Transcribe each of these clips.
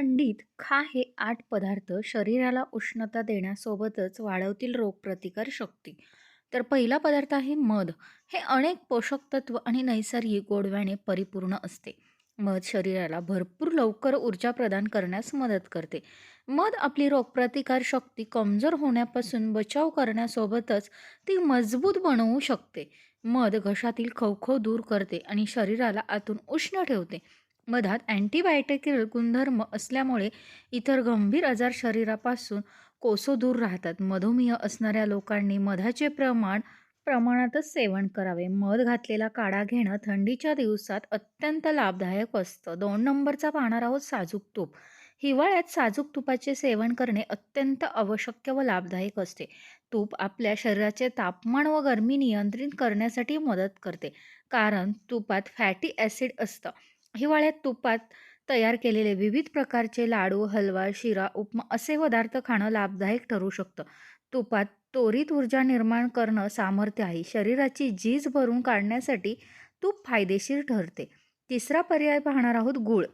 थंडीत खा हे आठ पदार्थ शरीराला उष्णता देण्यासोबतच वाढवतील रोगप्रतिकार शक्ती. तर पहिला पदार्थ आहे मध. हे अनेक पोषक तत्व आणि नैसर्गिक गोडव्याने परिपूर्ण असते. मध शरीराला भरपूर लवकर ऊर्जा प्रदान करण्यास मदत करते. मध आपली रोगप्रतिकार शक्ती कमजोर होण्यापासून बचाव करण्यासोबतच ती मजबूत बनवू शकते. मध घशातील खवखव दूर करते आणि शरीराला आतून उष्ण ठेवते. मधात अँटीबायोटिकल गुणधर्म असल्यामुळे इतर गंभीर आजार शरीरापासून कोसो दूर राहतात. मधुमेह असणाऱ्या लोकांनी मधाचे प्रमाण प्रमाणातच सेवन करावे. मध घातलेला काढा घेणं थंडीच्या दिवसात अत्यंत लाभदायक असतं. दोन नंबरचा पाहणार आहोत साजूक तूप. हिवाळ्यात साजूक तुपाचे सेवन करणे अत्यंत आवश्यक व लाभदायक असते. तूप आपल्या शरीराचे तापमान व गरमी नियंत्रित करण्यासाठी मदत करते. कारण तुपात फॅटी ॲसिड असतं. हिवाळ्यात तुपात तयार केलेले विविध प्रकारचे लाडू हलवा शिरा उपमा असे पदार्थ खाणं लाभदायक ठरू शकतं. तुपात त्वरित ऊर्जा निर्माण करणं सामर्थ्य आहे. शरीराची झीज भरून काढण्यासाठी तूप फायदेशीर ठरते. तिसरा पर्याय पाहणार आहोत गूळ.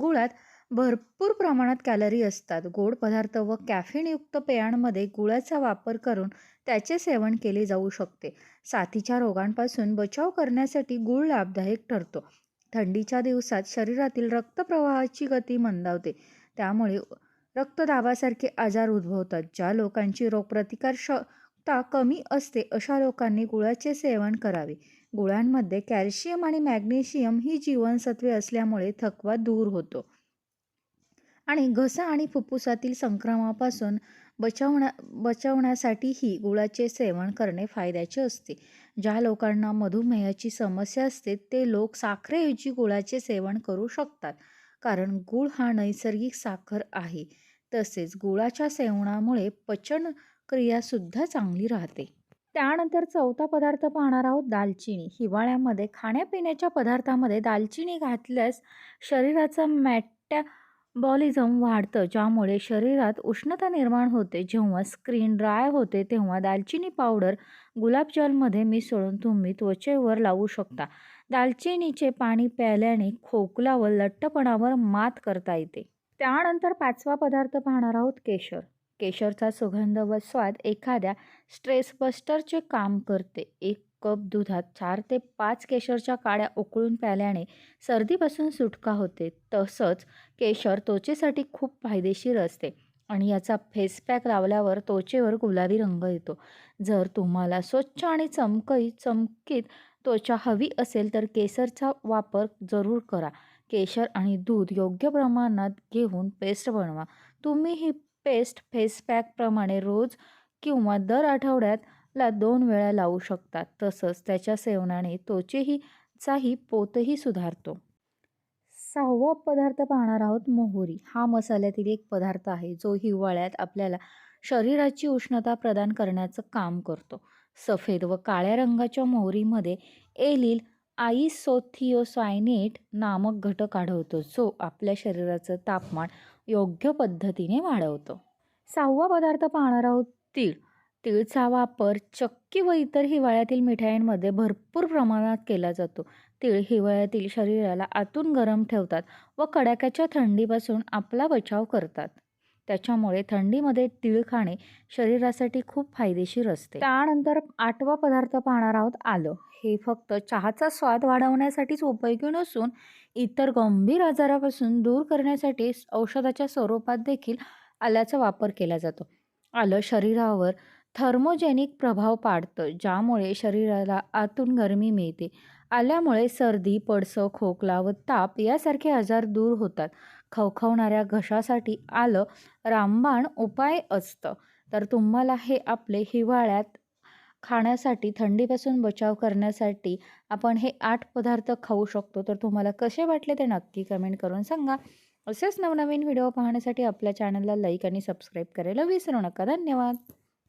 गुळात भरपूर प्रमाणात कॅलरी असतात. गोड पदार्थ व कॅफिनयुक्त पेयांमध्ये गुळाचा वापर करून त्याचे सेवन केले जाऊ शकते. साथीच्या रोगांपासून बचाव करण्यासाठी गूळ लाभदायक ठरतो. थंडीच्या दिवसात शरीरातील रक्तप्रवाहाची गती मंदावते. त्यामुळे रक्तदाबासारखे आजार उद्भवतात ज्या लोकांची रोगप्रतिकारक्षमता कमी असते अशा लोकांनी गुळाचे सेवन करावे. गुळांमध्ये कॅल्शियम आणि मॅग्नेशियम ही जीवनसत्वे असल्यामुळे थकवा दूर होतो. आणि घसा आणि फुफ्फुसातील संक्रमणापासून बचावण्या बचावण्यासाठीही गुळाचे सेवन करणे फायद्याचे असते. ज्या लोकांना मधुमेहाची समस्या असते ते लोक साखरेऐवजी गुळाचे सेवन करू शकतात. कारण गूळ हा नैसर्गिक साखर आहे. तसेच गुळाच्या सेवनामुळे पचन क्रियासुद्धा चांगली राहते. त्यानंतर चौथा पदार्थ पाहणार आहोत दालचिनी. हिवाळ्यामध्ये खाण्यापिण्याच्या पदार्थामध्ये दालचिनी घातल्यास शरीराचा मॅट्या बॉलिझम वाढतं ज्यामुळे शरीरात उष्णता निर्माण होते. जेव्हा स्क्रीन ड्राय होते तेव्हा दालचिनी पावडर गुलाबजलमध्ये मिसळून तुम्ही त्वचेवर लावू शकता. दालचिनीचे पाणी प्यायल्याने खोकला व लठ्ठपणावर मात करता येते. त्यानंतर पाचवा पदार्थ पाहणार आहोत केशर. केशरचा सुगंध व स्वाद एखाद्या स्ट्रेस बस्टरचे काम करते. एक कप दुधात चार ते पाच केशरच्या काड्या उकळून प्याल्याने सर्दीपासून सुटका होते. तसंच केशर त्वचेसाठी खूप फायदेशीर असते आणि याचा फेस पॅक लावल्यावर त्वचेवर गुलाबी रंग येतो. जर तुम्हाला स्वच्छ आणि चमकई चमकीत त्वचा हवी असेल तर केसरचा वापर जरूर करा. केशर आणि दूध योग्य प्रमाणात घेऊन पेस्ट बनवा. तुम्ही ही पेस्ट फेस पॅकप्रमाणे रोज किंवा दर आठवड्यात ला दोन वेळा लावू शकतात. तसंच त्याच्या सेवनाने त्वचेही चाही पोतही सुधारतो. सहावा पदार्थ पाहणार आहोत मोहरी. हा मसाल्यातील एक पदार्थ आहे जो हिवाळ्यात आपल्याला शरीराची उष्णता प्रदान करण्याचं काम करतो. सफेद व काळ्या रंगाच्या मोहरीमध्ये एलिल आईसोथिओसायनेट नामक घटक आढळतो जो आपल्या शरीराचं तापमान योग्य पद्धतीने वाढवतो. सहावा पदार्थ पाहणार आहोत तीळ. तिळचा वापर चक्की व इतर हिवाळ्यातील मिठाईंमध्ये भरपूर प्रमाणात केला जातो. तिळ हिवाळ्यातील शरीराला आतून गरम ठेवतात व कडाक्याच्या थंडीपासून आपला बचाव करतात. त्याच्यामुळे थंडीमध्ये तिळ खाणे शरीरासाठी खूप फायदेशीर असते. त्यानंतर आठवा पदार्थ पाहणार आहोत आलं. हे फक्त चहाचा स्वाद वाढवण्यासाठीच उपयोगी नसून इतर गंभीर आजारापासून दूर करण्यासाठी औषधाच्या स्वरूपात देखील आल्याचा वापर केला जातो. आलं शरीरावर थर्मोजेनिक प्रभाव पाडतं ज्यामुळे शरीराला आतून गरमी मिळते. आल्यामुळे सर्दी पडसं खोकला व ताप यासारखे आजार दूर होतात. खवखवणाऱ्या घशासाठी आलं रामबाण उपाय असतं. तर तुम्हाला हे आपले हिवाळ्यात खाण्यासाठी थंडीपासून बचाव करण्यासाठी आपण हे आठ पदार्थ खाऊ शकतो. तर तुम्हाला कसे वाटले ते नक्की कमेंट करून सांगा. असेच नवनवीन व्हिडिओ पाहण्यासाठी आपल्या चॅनलला लाईक आणि सबस्क्राईब करायला विसरू नका. धन्यवाद.